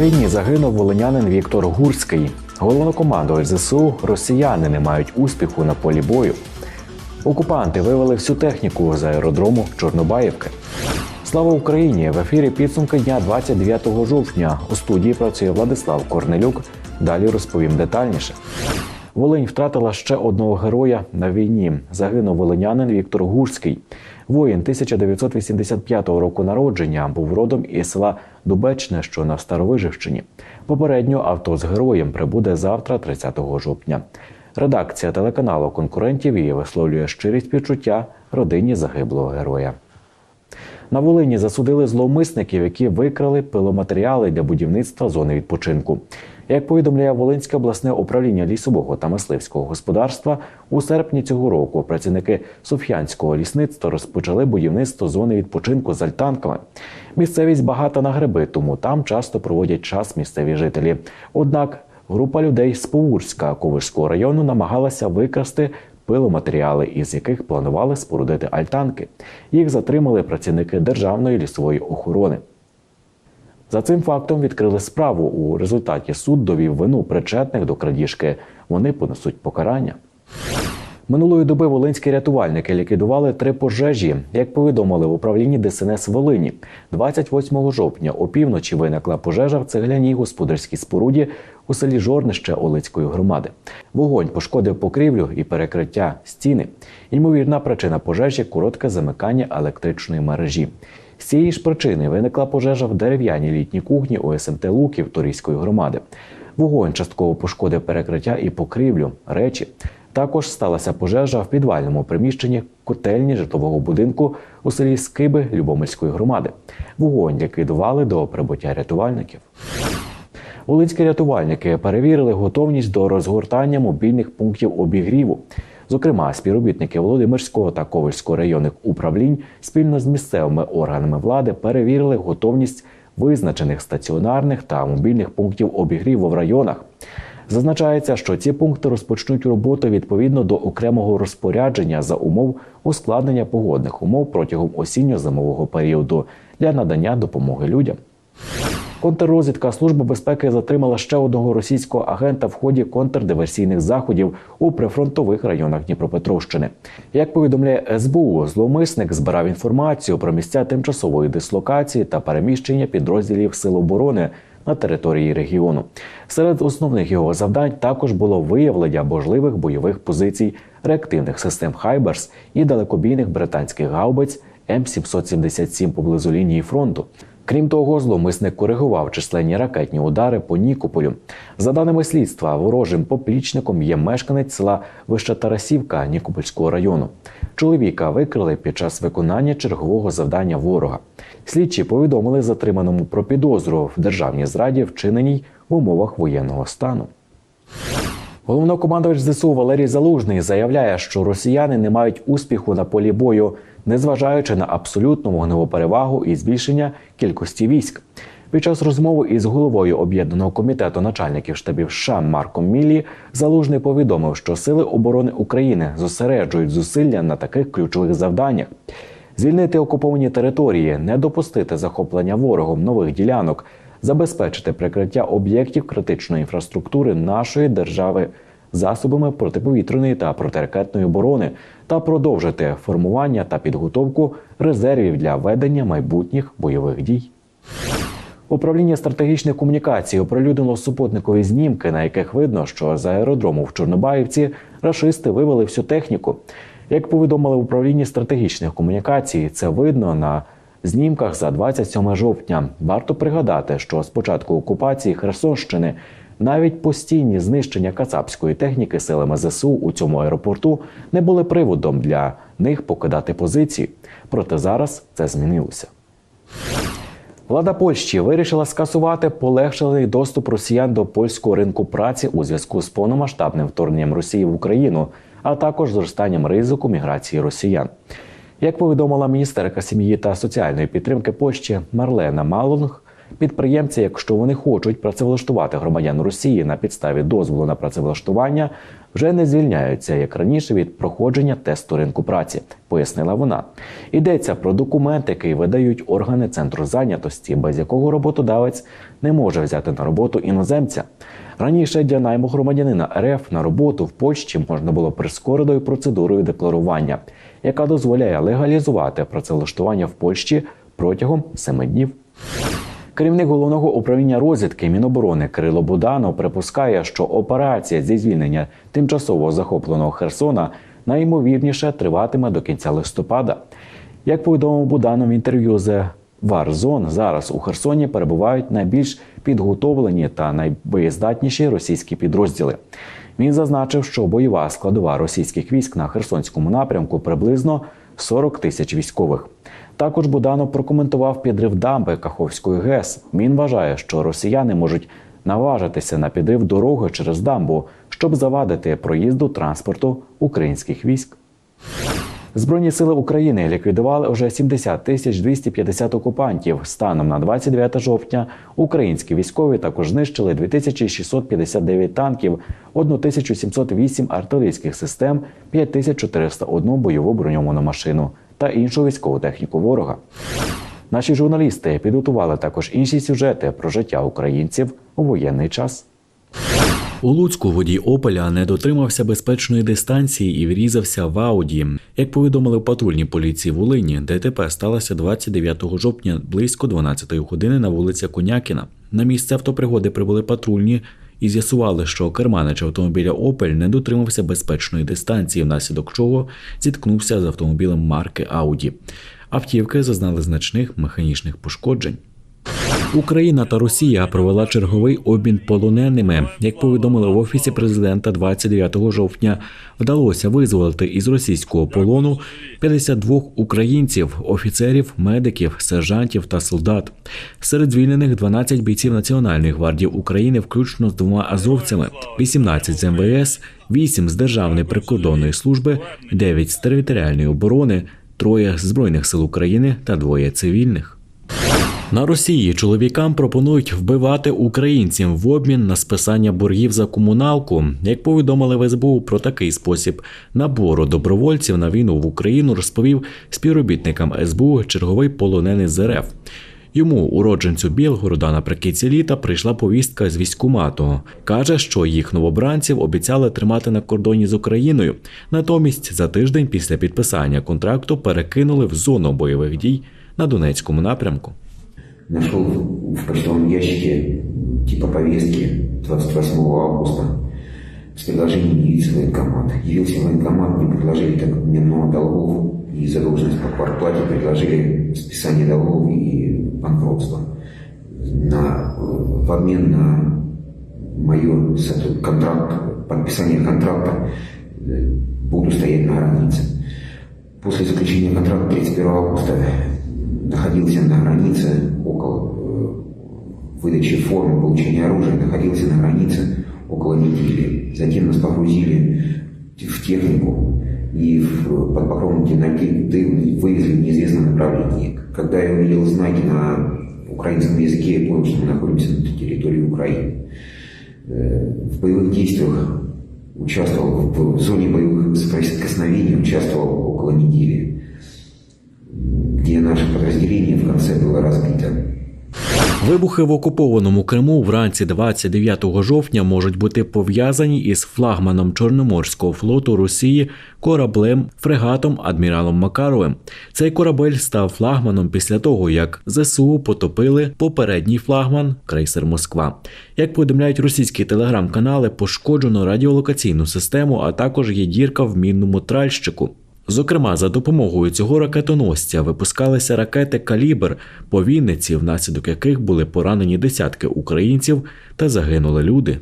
Війні загинув волинянин Віктор Гурський. Головнокомандувач ЗСУ росіяни не мають успіху на полі бою. Окупанти вивели всю техніку з аеродрому Чорнобаївки. Слава Україні! В ефірі підсумки дня 29 жовтня. У студії працює Владислав Корнелюк. Далі розповім детальніше. Волинь втратила ще одного героя на війні. Загинув волинянин Віктор Гурський. Воїн 1985 року народження був родом із села Дубечне, що на Старовижівщині. Попередньо авто з героєм прибуде завтра, 30 жовтня. Редакція телеканалу конкурентів її висловлює щирість співчуття родині загиблого героя. На Волині засудили зловмисників, які викрали пиломатеріали для будівництва зони відпочинку. Як повідомляє Волинське обласне управління лісового та мисливського господарства, у серпні цього року працівники Соф'янського лісництва розпочали будівництво зони відпочинку з альтанками. Місцевість багата на гриби, тому там часто проводять час місцеві жителі. Однак група людей з Повурська Ковишського району намагалася викрасти пиломатеріали, із яких планували спорудити альтанки. Їх затримали працівники Державної лісової охорони. За цим фактом відкрили справу. У результаті суд довів вину причетних до крадіжки. Вони понесуть покарання. Минулої доби волинські рятувальники ліквідували три пожежі. Як повідомили в управлінні ДСНС Волині, 28 жовтня опівночі виникла пожежа в цегляній господарській споруді у селі Жорнище Олицької громади. Вогонь пошкодив покрівлю і перекриття стіни. Ймовірна причина пожежі коротке замикання електричної мережі. З цієї ж причини виникла пожежа в дерев'яній літній кухні ОСМТ Луків Торійської громади. Вогонь частково пошкодив перекриття і покрівлю, речі. Також сталася пожежа в підвальному приміщенні котельні житлового будинку у селі Скиби Любомельської громади. Вогонь ліквідували до прибуття рятувальників. Волинські рятувальники перевірили готовність до розгортання мобільних пунктів обігріву. Зокрема, співробітники Володимирського та Ковальського районних управлінь спільно з місцевими органами влади перевірили готовність визначених стаціонарних та мобільних пунктів обігріву в районах. Зазначається, що ці пункти розпочнуть роботу відповідно до окремого розпорядження за умов ускладнення погодних умов протягом осінньо-зимового періоду для надання допомоги людям. Контррозвідка Служби безпеки затримала ще одного російського агента в ході контрдиверсійних заходів у прифронтових районах Дніпропетровщини. Як повідомляє СБУ, зловмисник збирав інформацію про місця тимчасової дислокації та переміщення підрозділів Сил оборони на території регіону. Серед основних його завдань також було виявлення можливих бойових позицій реактивних систем Хаймерс і далекобійних британських гаубиць М777 поблизу лінії фронту. Крім того, зловмисник коригував численні ракетні удари по Нікополю. За даними слідства, ворожим поплічником є мешканець села Вища Тарасівка Нікопольського району. Чоловіка викрили під час виконання чергового завдання ворога. Слідчі повідомили затриманому про підозру в державній зраді, вчиненій в умовах воєнного стану. Головнокомандувач ЗСУ Валерій Залужний заявляє, що росіяни не мають успіху на полі бою, незважаючи на абсолютну вогневу перевагу і збільшення кількості військ. Під час розмови із головою об'єднаного комітету начальників штабів США Марком Міллі Залужний повідомив, що сили оборони України зосереджують зусилля на таких ключових завданнях: звільнити окуповані території, не допустити захоплення ворогом нових ділянок, забезпечити прикриття об'єктів критичної інфраструктури нашої держави засобами протиповітряної та протиракетної оборони та продовжити формування та підготовку резервів для ведення майбутніх бойових дій. Управління стратегічних комунікацій оприлюднило супутникові знімки, на яких видно, що з аеродрому в Чорнобаївці рашисти вивели всю техніку. Як повідомили в управлінні стратегічних комунікацій, це видно на знімках за 27 жовтня. Варто пригадати, що з початку окупації Херсонщини навіть постійні знищення кацапської техніки силами ЗСУ у цьому аеропорту не були приводом для них покидати позиції. Проте зараз це змінилося. Влада Польщі вирішила скасувати полегшений доступ росіян до польського ринку праці у зв'язку з повномасштабним вторгненням Росії в Україну, а також зростанням ризику міграції росіян. Як повідомила міністерка сім'ї та соціальної підтримки Польщі Марлена Малунг, Підприємці, якщо вони хочуть працевлаштувати громадян Росії на підставі дозволу на працевлаштування, вже не звільняються як раніше від проходження тесту ринку праці, пояснила вона. Йдеться про документ, який видають органи центру зайнятості, без якого роботодавець не може взяти на роботу іноземця. Раніше для найму громадянина РФ на роботу в Польщі можна було прискореною процедурою декларування, яка дозволяє легалізувати працевлаштування в Польщі протягом семи днів. Керівник головного управління розвідки Міноборони Кирило Буданов припускає, що операція зі звільнення тимчасово захопленого Херсона найімовірніше триватиме до кінця листопада. Як повідомив Буданов в інтерв'ю з Варзон, зараз у Херсоні перебувають найбільш підготовлені та найбоєздатніші російські підрозділи. Він зазначив, що бойова складова російських військ на Херсонському напрямку приблизно 40 тисяч військових. Також Буданов прокоментував підрив дамби Каховської ГЕС. Він вважає, що росіяни можуть наважитися на підрив дороги через дамбу, щоб завадити проїзду транспорту українських військ. Збройні сили України ліквідували вже 70 тисяч 250 окупантів. Станом на 29 жовтня українські військові також знищили 2659 танків, 1708 артилерійських систем, 5401 бойову броньовану машину та іншу військову техніку ворога. Наші журналісти підготували також інші сюжети про життя українців у воєнний час. У Луцьку водій Опеля не дотримався безпечної дистанції і врізався в Ауді. Як повідомили в патрульній поліції Волині, ДТП сталося 29 жовтня близько 12 години на вулиці Конякіна. На місце автопригоди прибули патрульні і з'ясували, що керманич автомобіля Опель не дотримався безпечної дистанції, внаслідок чого зіткнувся з автомобілем марки Ауді. Автівки зазнали значних механічних пошкоджень. Україна та Росія провела черговий обмін полоненими. Як повідомили в офісі президента 29 жовтня, вдалося визволити із російського полону 52 українців, офіцерів, медиків, сержантів та солдат. Серед звільнених 12 бійців Національної гвардії України, включно з двома азовцями, 18 з МВС, 8 з Державної прикордонної служби, 9 з територіальної оборони, троє з збройних сил України та двоє цивільних. На Росії чоловікам пропонують вбивати українців в обмін на списання боргів за комуналку. Як повідомили в СБУ про такий спосіб набору добровольців на війну в Україну, розповів співробітникам СБУ черговий полонений з РФ. Йому, уродженцю Білгорода, наприкінці літа прийшла повістка з військкомату. Каже, що їх новобранців обіцяли тримати на кордоні з Україною. Натомість за тиждень після підписання контракту перекинули в зону бойових дій на Донецькому напрямку. Нашел в почтовом ящике типа повестки 28 августа с предложением явиться в военкомат. Явился в военкомат, мне предложили, так как мне много долгов и задолженность по квартплате, предложили списание долгов и банкротство. На, в обмен на сотруд- контракт, подписание контракта э, буду стоять на границе. После заключения контракта 31 августа находился на границе около э, выдачи формы получения оружия, находился на границе около недели. Затем нас погрузили в технику и в, под покровом темноты вывезли в неизвестном направлении. Когда я увидел знаки на украинском языке, я понял, что мы находимся на территории Украины. Э, В боевых действиях участвовал, в зоне боевых соприкосновений участвовал около недели где наше подразделение в конце было разбито. Вибухи в окупованому Криму вранці 29 жовтня можуть бути пов'язані із флагманом Чорноморського флоту Росії кораблем фрегатом адміралом Макаровим. Цей корабель став флагманом після того, як ЗСУ потопили попередній флагман крейсер Москва. Як повідомляють російські телеграм-канали, пошкоджено радіолокаційну систему, а також є дірка в мінному тральщику. Зокрема, за допомогою цього ракетоносця випускалися ракети Калібр по Вінниці, внаслідок яких були поранені десятки українців та загинули люди.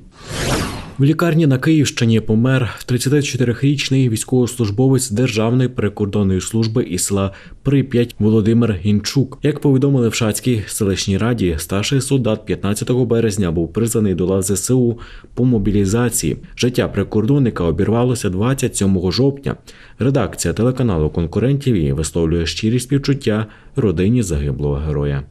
В лікарні на Київщині помер 34-річний військовослужбовець Державної прикордонної служби із села Прип'ять Володимир Гінчук. Як повідомили в Шацькій селищній раді, старший солдат 15 березня був призваний до лав ЗСУ по мобілізації. Життя прикордонника обірвалося 27 жовтня. Редакція телеканалу конкурентів висловлює щирі співчуття родині загиблого героя.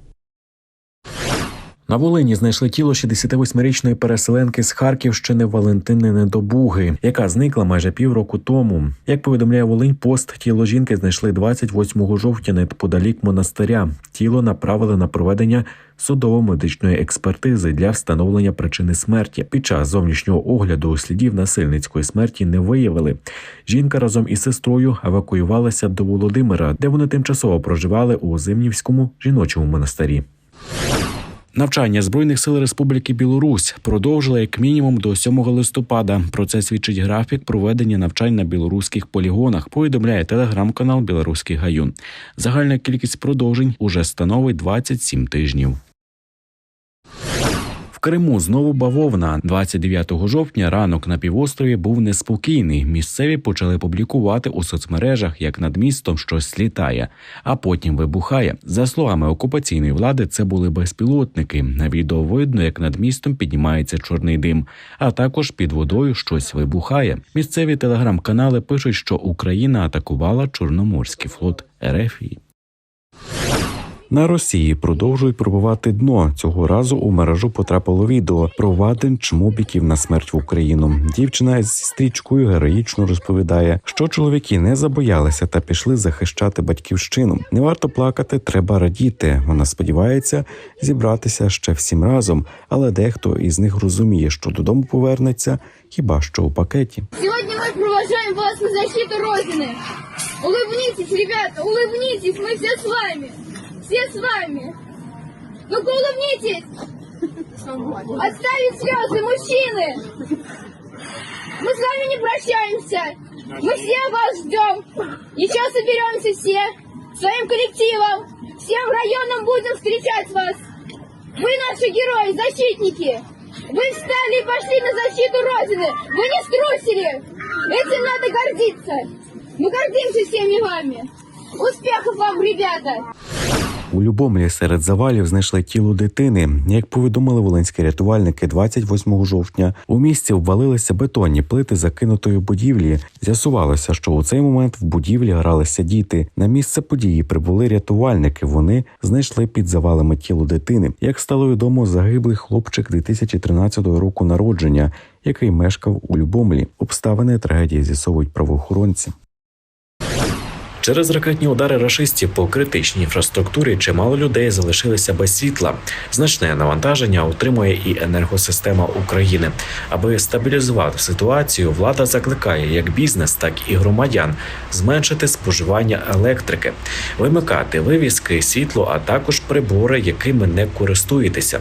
На Волині знайшли тіло 68-річної переселенки з Харківщини Валентини Недобуги, яка зникла майже півроку тому. Як повідомляє Волинь Пост, тіло жінки знайшли 28 жовтня неподалік монастиря. Тіло направили на проведення судово-медичної експертизи для встановлення причини смерті. Під час зовнішнього огляду слідів насильницької смерті не виявили. Жінка разом із сестрою евакуювалася до Володимира, де вони тимчасово проживали у Зимнівському жіночому монастирі. Навчання збройних сил Республіки Білорусь продовжили як мінімум до 7 листопада. Про це свідчить графік проведення навчань на білоруських полігонах. Повідомляє телеграм-канал Білоруський Гаюн. Загальна кількість продовжень уже становить 27 тижнів. Криму знову бавовна. 29 жовтня ранок на півострові був неспокійний. Місцеві почали публікувати у соцмережах, як над містом щось слітає, а потім вибухає. За словами окупаційної влади, це були безпілотники. На відео видно, як над містом піднімається чорний дим, а також під водою щось вибухає. Місцеві телеграм-канали пишуть, що Україна атакувала Чорноморський флот Ерефії. На Росії продовжують пробувати дно. Цього разу у мережу потрапило відео про вадин чмобіків на смерть в Україну. Дівчина зі стрічкою героїчно розповідає, що чоловіки не забоялися та пішли захищати батьківщину. Не варто плакати, треба радіти. Вона сподівається зібратися ще всім разом, але дехто із них розуміє, що додому повернеться хіба що у пакеті. Сегодня мы провожаем вас на защиту Родины. Улыбнитесь, ребята, улыбнитесь, мы все с вами. Все с вами. Ну-ка улыбнитесь. Отставить слезы, мужчины. Мы с вами не прощаемся. Мы все вас ждем. Еще соберемся все. Своим коллективом. Всем районом будем встречать вас. Вы наши герои, защитники. Вы встали и пошли на защиту Родины. Вы не струсили. Этим надо гордиться. Мы гордимся всеми вами. Успехов вам, ребята! У Любомлі серед завалів знайшли тіло дитини. Як повідомили волинські рятувальники, 28 жовтня у місті обвалилися бетонні плити закинутої будівлі. З'ясувалося, що у цей момент в будівлі гралися діти. На місце події прибули рятувальники. Вони знайшли під завалами тіло дитини. Як стало відомо, загиблий хлопчик 2013 року народження, який мешкав у Любомлі. Обставини трагедії з'ясовують правоохоронці. Через ракетні удари рашистів по критичній інфраструктурі чимало людей залишилися без світла. Значне навантаження отримує і енергосистема України. Аби стабілізувати ситуацію, влада закликає як бізнес, так і громадян зменшити споживання електрики, вимикати вивіски, світло, а також прибори, якими не користуєтеся.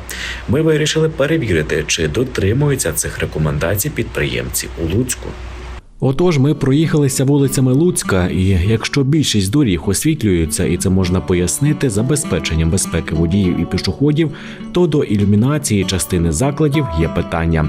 Ми вирішили перевірити, чи дотримуються цих рекомендацій підприємці у Луцьку. Отож, ми проїхалися вулицями Луцька, і якщо більшість доріг освітлюються, і це можна пояснити забезпеченням безпеки водіїв і пішоходів, то до ілюмінації частини закладів є питання.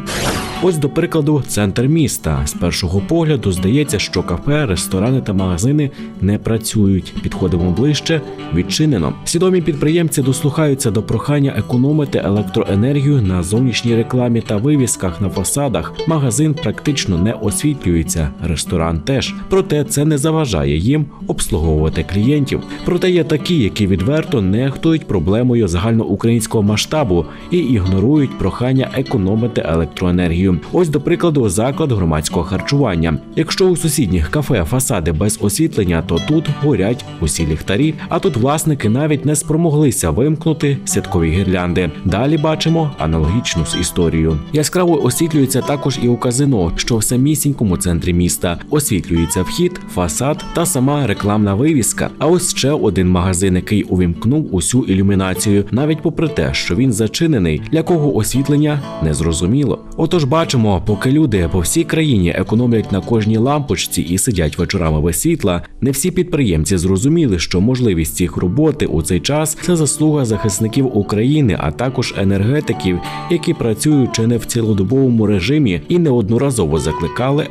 Ось, до прикладу, центр міста. З першого погляду здається, що кафе, ресторани та магазини не працюють. Підходимо ближче, відчинено. Свідомі підприємці дослухаються до прохання економити електроенергію на зовнішній рекламі та вивісках на фасадах. Магазин практично не освітлюється, ресторан теж. Проте це не заважає їм обслуговувати клієнтів. Проте є такі, які відверто нехтують проблемою загальноукраїнського масштабу і ігнорують прохання економити електроенергію. Ось, до прикладу, заклад громадського харчування. Якщо у сусідніх кафе фасади без освітлення, то тут горять усі ліхтарі. А тут власники навіть не спромоглися вимкнути святкові гірлянди. Далі бачимо аналогічну історію. Яскраво освітлюється також і у казино, що в самісінькому центрі міста. Освітлюється вхід, фасад та сама рекламна вивіска. А ось ще один магазин, який увімкнув усю ілюмінацію, навіть попри те, що він зачинений, для кого освітлення не зрозуміло. Отож, бачимо, поки люди по всій країні економлять на кожній лампочці і сидять вечорами без світла, не всі підприємці зрозуміли, що можливість їх роботи у цей час це заслуга захисників України, а також енергетиків, які працюють чи не в цілодобовому режимі і неодноразово закликали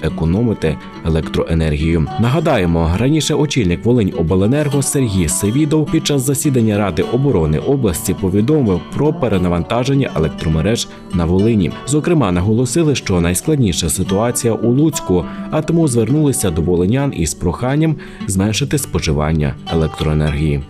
економити електроенергію. Нагадаємо, раніше очільник Волинь Обленерго Сергій Севідов під час засідання Ради оборони області повідомив про перенавантаження електромереж на Волині. Зокрема, наголосили, що найскладніша ситуація у Луцьку, а тому звернулися до волинян із проханням зменшити споживання електроенергії.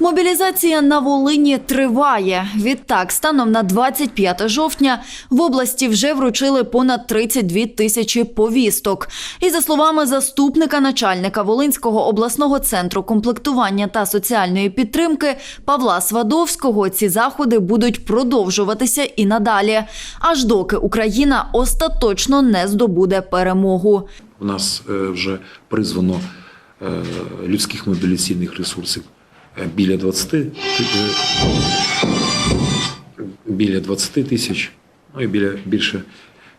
Мобілізація на Волині триває. Відтак, станом на 25 жовтня в області вже вручили понад 32 тисячі повісток. І за словами заступника начальника Волинського обласного центру комплектування та соціальної підтримки Павла Свадовського, ці заходи будуть продовжуватися і надалі, аж доки Україна остаточно не здобуде перемогу. У нас е, вже призвано е, людських мобілізаційних ресурсів біля 20, е, біля 20 тисяч, ну і біля більше,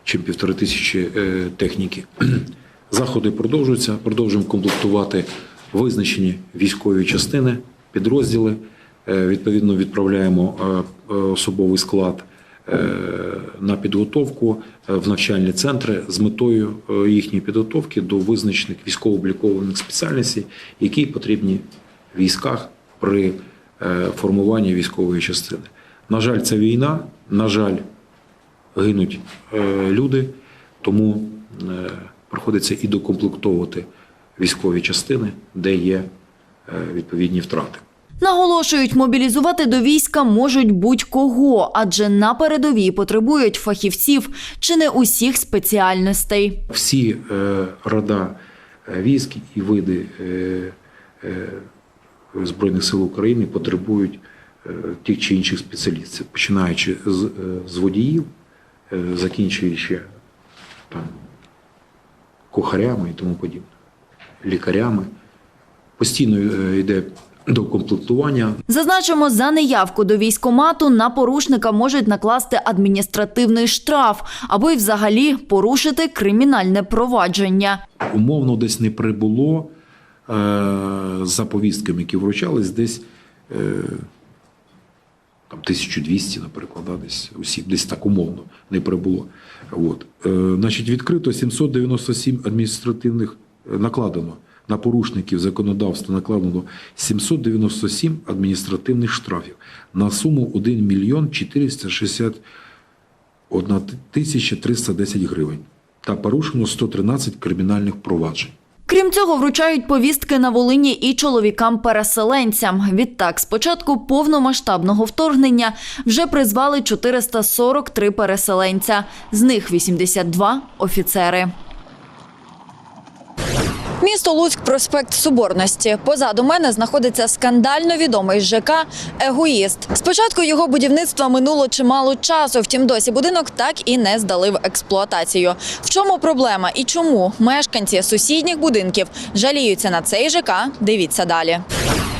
ніж півтори тисячі е, техніки. Заходи продовжуються, продовжуємо комплектувати визначені військові частини, підрозділи. Е, Відповідно, відправляємо е, е, особовий склад е, на підготовку е, в навчальні центри з метою е, їхньої підготовки до визначених військово-облікованих спеціальностей, які потрібні в військах при е, формуванні військової частини. На жаль, це війна, на жаль, гинуть е, люди, тому е, приходиться і докомплектовувати військові частини, де є відповідні втрати. Наголошують, мобілізувати до війська можуть будь-кого, адже на передовій потребують фахівців чи не усіх спеціальностей. всі е, рода військ і види е, е, Збройних сил України потребують е, тих чи інших спеціалістів, починаючи з, е, з водіїв, е, закінчуючи там, кухарями і тому подібне, лікарями. Постійно е, йде докомплектування. Зазначимо, за неявку до військомату на порушника можуть накласти адміністративний штраф або й взагалі порушити кримінальне провадження. умовно десь не прибуло е, за повістками, які вручались, десь е, там 1200, наприклад, да, десь осіб, десь так умовно не прибуло. От. Е, значить, відкрито 797 адміністративних е, накладено на порушників законодавства накладено 797 адміністративних штрафів на суму 1 мільйон 461 тисяча 310 гривень та порушено 113 кримінальних проваджень. Крім цього, вручають повістки на Волині і чоловікам-переселенцям. Відтак, з початку повномасштабного вторгнення вже призвали 443 переселенця. З них 82 – офіцери. Місто Луцьк, проспект Соборності. Позаду мене знаходиться скандально відомий ЖК Егоїст. Спочатку його будівництва минуло чимало часу. Втім, досі будинок так і не здали в експлуатацію. В чому проблема і чому мешканці сусідніх будинків жаліються на цей ЖК? Дивіться далі.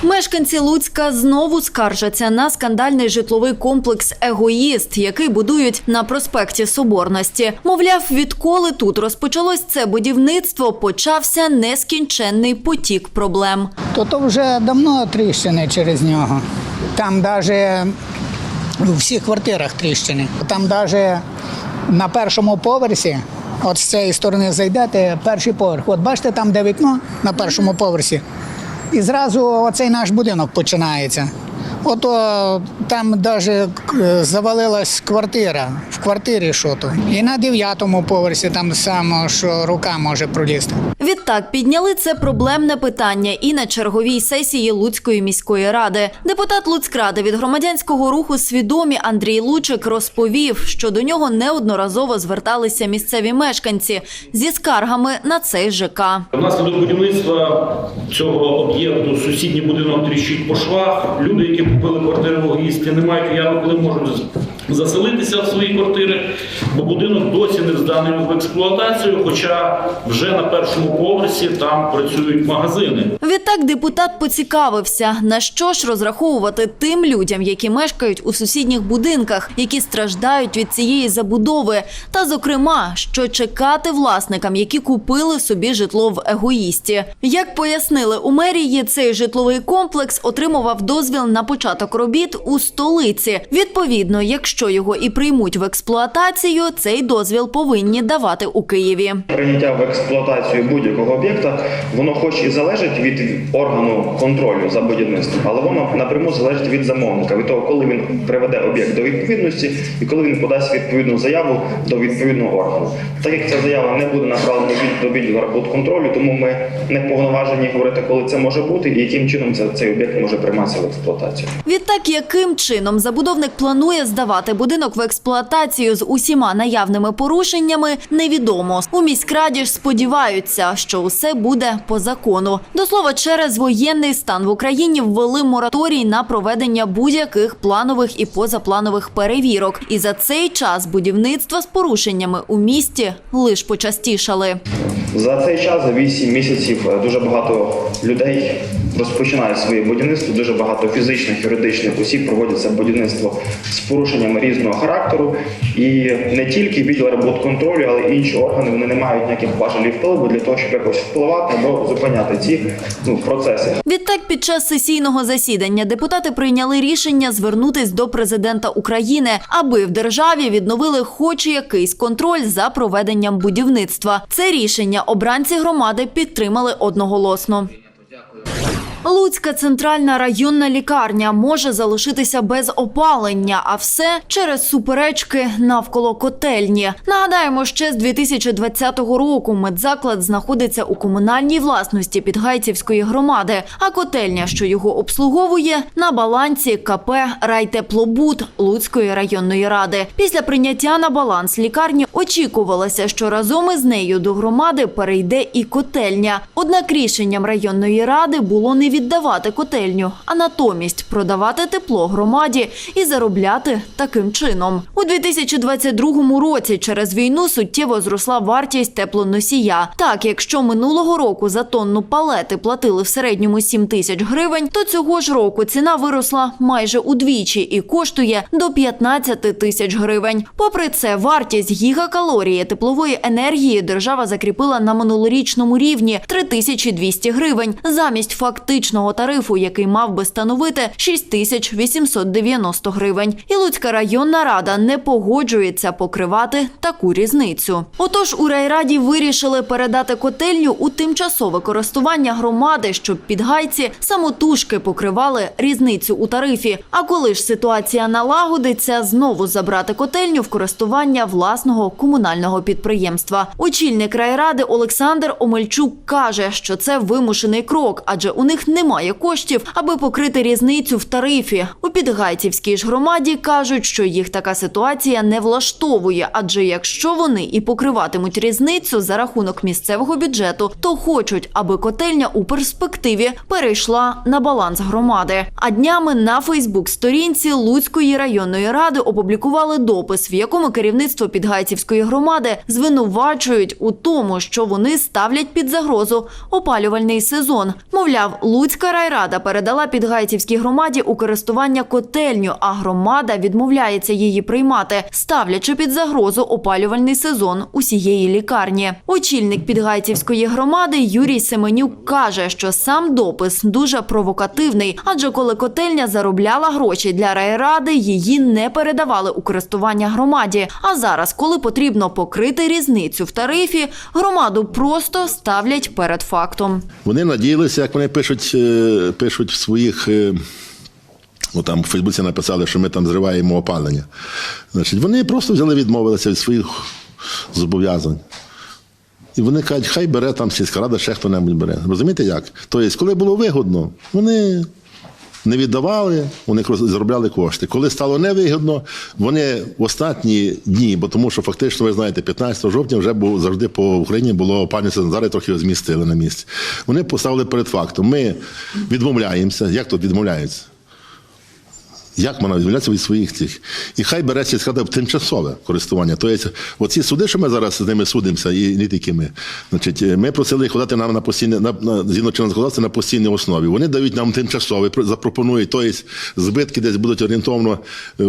Мешканці Луцька знову скаржаться на скандальний житловий комплекс Егоїст, який будують на проспекті Соборності. Мовляв, відколи тут розпочалось це будівництво, почався нескінченний потік проблем. то то вже давно тріщини через нього. Там навіть у всіх квартирах тріщини. Там навіть на першому поверсі, от з цієї сторони зайдете, перший поверх. От бачите, там де вікно на першому поверсі. І зразу оцей наш будинок починається. Ото там навіть завалилась квартира, в квартирі що то. І на дев'ятому поверсі там само, що рука може пролізти. Відтак підняли це проблемне питання і на черговій сесії Луцької міської ради. Депутат Луцькради від громадянського руху свідомі Андрій Лучик розповів, що до нього неодноразово зверталися місцеві мешканці зі скаргами на цей ЖК. Внаслідок будівництва цього об'єкту сусідній будинок тріщить по швах. Люди, які купили квартири в Огісті, не мають уяви, коли можуть заселитися в свої квартири, бо будинок досі не зданий в експлуатацію, хоча вже на першому поверсі там працюють магазини. Відтак депутат поцікавився, на що ж розраховувати тим людям, які мешкають у сусідніх будинках, які страждають від цієї забудови, та зокрема, що чекати власникам, які купили собі житло в егоїсті. Як пояснили у мерії, цей житловий комплекс отримував дозвіл на початок робіт у столиці. Відповідно, якщо його і приймуть в експлуатацію, цей дозвіл повинні давати у Києві. Прийняття в експлуатацію будь-якого об'єкта, воно хоч і залежить від органу контролю за будівництвом, але воно напряму залежить від замовника, від того, коли він приведе об'єкт до відповідності і коли він подасть відповідну заяву до відповідного органу. Так як ця заява не буде направлена до відділу роботконтролю, тому ми не повноважені говорити, коли це може бути і яким чином це- цей об'єкт може прийматися в експлуатацію. Відтак, яким чином забудовник планує здавати будинок в експлуатацію з усіма наявними порушеннями, невідомо. У міськраді ж сподіваються, що усе буде по закону. До слова, через воєнний стан в Україні ввели мораторій на проведення будь-яких планових і позапланових перевірок. І за цей час будівництва з порушеннями у місті лиш почастішали. За цей час, за 8 місяців, е, дуже багато людей розпочинають своє будівництво. Дуже багато фізичних, юридичних осіб проводяться будівництво з порушеннями різного характеру. І не тільки відділ роботконтролю, але й інші органи вони не мають ніяких важелів впливу для того, щоб якось впливати або зупиняти ці ну, процеси. Відтак, під час сесійного засідання депутати прийняли рішення звернутись до президента України, аби в державі відновили хоч якийсь контроль за проведенням будівництва. Це рішення обранці громади підтримали одноголосно. Луцька центральна районна лікарня може залишитися без опалення, а все через суперечки навколо котельні. Нагадаємо, ще з 2020 року медзаклад знаходиться у комунальній власності Підгайцівської громади, а котельня, що його обслуговує, на балансі КП Райтеплобуд Луцької районної ради. Після прийняття на баланс лікарні очікувалося, що разом із нею до громади перейде і котельня. Однак рішенням районної ради було не віддавати котельню, а натомість продавати тепло громаді і заробляти таким чином. У 2022 році через війну суттєво зросла вартість теплоносія. Так, якщо минулого року за тонну палети платили в середньому 7 тисяч гривень, то цього ж року ціна виросла майже удвічі і коштує до 15 тисяч гривень. Попри це, вартість гігакалорії теплової енергії держава закріпила на минулорічному рівні 3200 гривень замість фактичного тарифу, який мав би становити 6890 гривень. І Луцька районна рада не погоджується покривати таку різницю. Отож, у райраді вирішили передати котельню у тимчасове користування громади, щоб підгайці самотужки покривали різницю у тарифі. А коли ж ситуація налагодиться, знову забрати котельню в користування власного комунального підприємства. Очільник райради Олександр Омельчук каже, що це вимушений крок, адже у них немає коштів, аби покрити різницю в тарифі. У Підгайцівській ж громаді кажуть, що їх така ситуація не влаштовує, адже якщо вони і покриватимуть різницю за рахунок місцевого бюджету, то хочуть, аби котельня у перспективі перейшла на баланс громади. А днями на Фейсбук-сторінці Луцької районної ради опублікували допис, в якому керівництво Підгайцівської громади звинувачують у тому, що вони ставлять під загрозу опалювальний сезон. Мовляв, Луцька райрада передала Підгайцівській громаді у користування котельню, а громада відмовляється її приймати, ставлячи під загрозу опалювальний сезон усієї лікарні. Очільник Підгайцівської громади Юрій Семенюк каже, що сам допис дуже провокативний, адже коли котельня заробляла гроші для райради, її не передавали у користування громаді. А зараз, коли потрібно покрити різницю в тарифі, громаду просто ставлять перед фактом. Вони надіялися, як вони пишуть, е, пишуть в своїх. е, Ну, там в Фейсбуці написали, що ми там зриваємо опалення. Значить, вони просто взяли, відмовилися від своїх зобов'язань. І вони кажуть, хай бере там сільська рада, ще хто-небудь бере. Розумієте як? Тобто, коли було вигодно, вони не віддавали, вони заробляли кошти. Коли стало невигідно, вони в останні дні, бо тому що фактично, ви знаєте, 15 жовтня вже був завжди по Україні було сезон, зараз трохи змістили на місці. Вони поставили перед фактом: ми відмовляємося. Як тут відмовляються? Як вона відмовляється від своїх цих? І хай бере сільська рада в тимчасове користування. Тобто, оці суди, що ми зараз з ними судимося, і не тільки ми. Значить, ми просили їх подати нам на постійне, на, на згідно законодавства на постійній основі. Вони дають нам тимчасове, запропонують, тобто збитки десь будуть орієнтовно, е,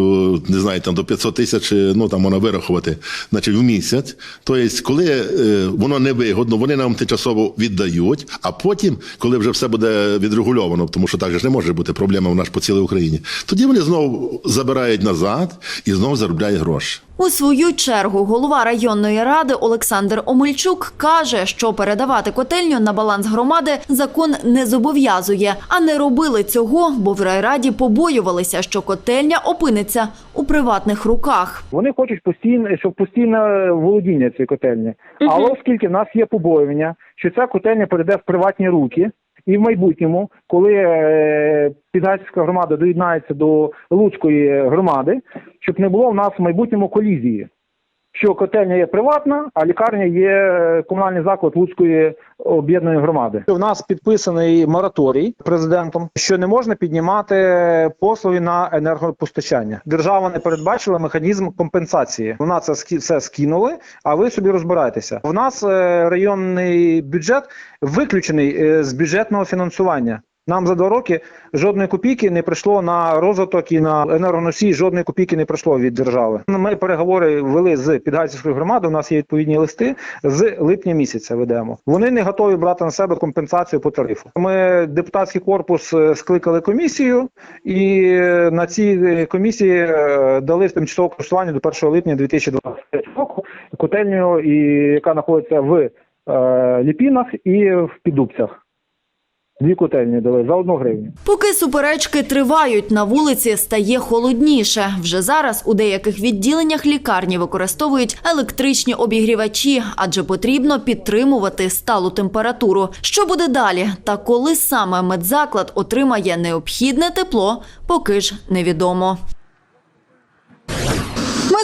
не знаю, там до 500 тисяч, е, ну там можна вирахувати, значить, в місяць. Тобто, коли е, воно невигодно, вони нам тимчасово віддають, а потім, коли вже все буде відрегульовано, тому що так же ж не може бути проблема в нас по цілій Україні, тоді вони знову забирають назад і знову заробляють гроші. У свою чергу голова районної ради Олександр Омельчук каже, що передавати котельню на баланс громади закон не зобов'язує, а не робили цього, бо в райраді побоювалися, що котельня опиниться у приватних руках. Вони хочуть постійно, щоб постійне володіння цієї котельні. Але оскільки в нас є побоювання, що ця котельня перейде в приватні руки, і в майбутньому, коли е, громада доєднається до Луцької громади, щоб не було в нас в майбутньому колізії. Що котельня є приватна, а лікарня є е, комунальний заклад Луцької об'єднаної громади. У нас підписаний мораторій президентом, що не можна піднімати послуги на енергопостачання. Держава не передбачила механізм компенсації. Вона це все скинули, а ви собі розбирайтеся. У нас е, районний бюджет виключений е, з бюджетного фінансування. Нам за два роки жодної копійки не прийшло на розвиток і на енергоносії, жодної копійки не прийшло від держави. Ми переговори вели з Підгайцівською громадою. У нас є відповідні листи з липня місяця. Ведемо. Вони не готові брати на себе компенсацію по тарифу. Ми депутатський корпус е, скликали комісію, і е, на цій е, комісії дали тимчасове користування до 1 липня 2023 року котельню, і яка знаходиться в Ліпінах і в Піддубцях. Дві котельні дали за одну гривню. Поки суперечки тривають, на вулиці стає холодніше. Вже зараз у деяких відділеннях лікарні використовують електричні обігрівачі, адже потрібно підтримувати сталу температуру. Що буде далі? Та коли саме медзаклад отримає необхідне тепло, поки ж невідомо.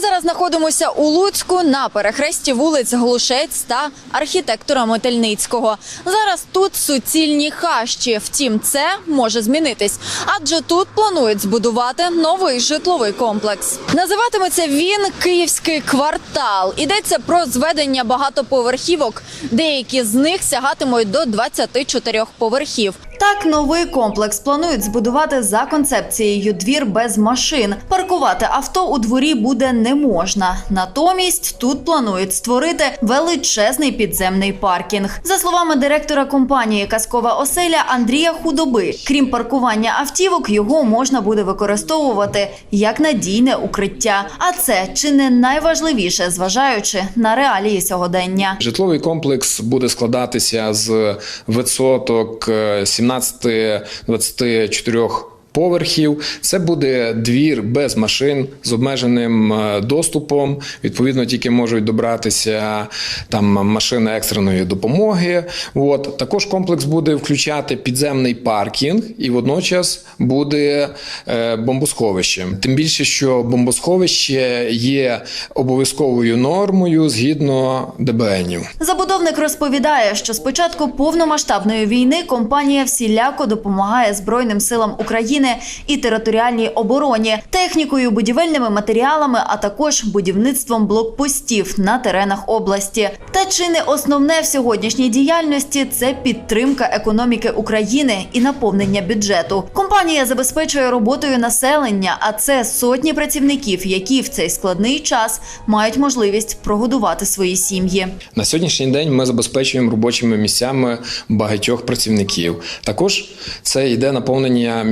Зараз знаходимося у Луцьку на перехресті вулиць Глушець та архітектора Мотельницького. Зараз тут суцільні хащі. Втім, це може змінитись, адже тут планують збудувати новий житловий комплекс. Називатиметься він Київський квартал. Йдеться про зведення багатоповерхівок. Деякі з них сягатимуть до 24 поверхів. Так, новий комплекс планують збудувати за концепцією двір без машин. Паркувати авто у дворі буде не можна. Натомість тут планують створити величезний підземний паркінг. За словами директора компанії Казкова оселя Андрія Худоби, крім паркування автівок, його можна буде використовувати як надійне укриття. А це чи не найважливіше, зважаючи на реалії сьогодення? Житловий комплекс буде складатися з висоток е, 17 18-24 поверхів. Це буде двір без машин з обмеженим е, доступом. Відповідно, тільки можуть добратися там машини екстреної допомоги. От також комплекс буде включати підземний паркінг і водночас буде е, бомбосховище. Тим більше, що бомбосховище є обов'язковою нормою згідно ДБНів. Забудовник розповідає, що з початку повномасштабної війни компанія всіляко допомагає Збройним силам України і територіальній обороні, технікою, будівельними матеріалами, а також будівництвом блокпостів на теренах області. Та чи не основне в сьогоднішній діяльності це підтримка економіки України і наповнення бюджету. Компанія забезпечує роботою населення, а це сотні працівників, які в цей складний час мають можливість прогодувати свої сім'ї. На сьогоднішній день ми забезпечуємо робочими місцями багатьох працівників. Також це йде наповнення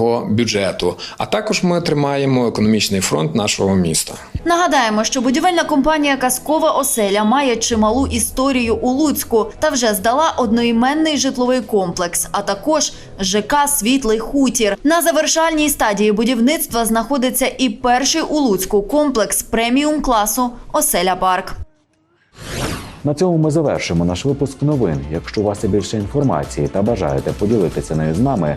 місцевого бюджету. А також ми тримаємо економічний фронт нашого міста. Нагадаємо, що будівельна компанія Казкова оселя має чималу історію у Луцьку та вже здала одноіменний житловий комплекс, а також ЖК Світлий хутір. На завершальній стадії будівництва знаходиться і перший у Луцьку комплекс преміум класу Оселя Парк. На цьому ми завершимо наш випуск новин. Якщо у вас є більше інформації та бажаєте поділитися нею з нами,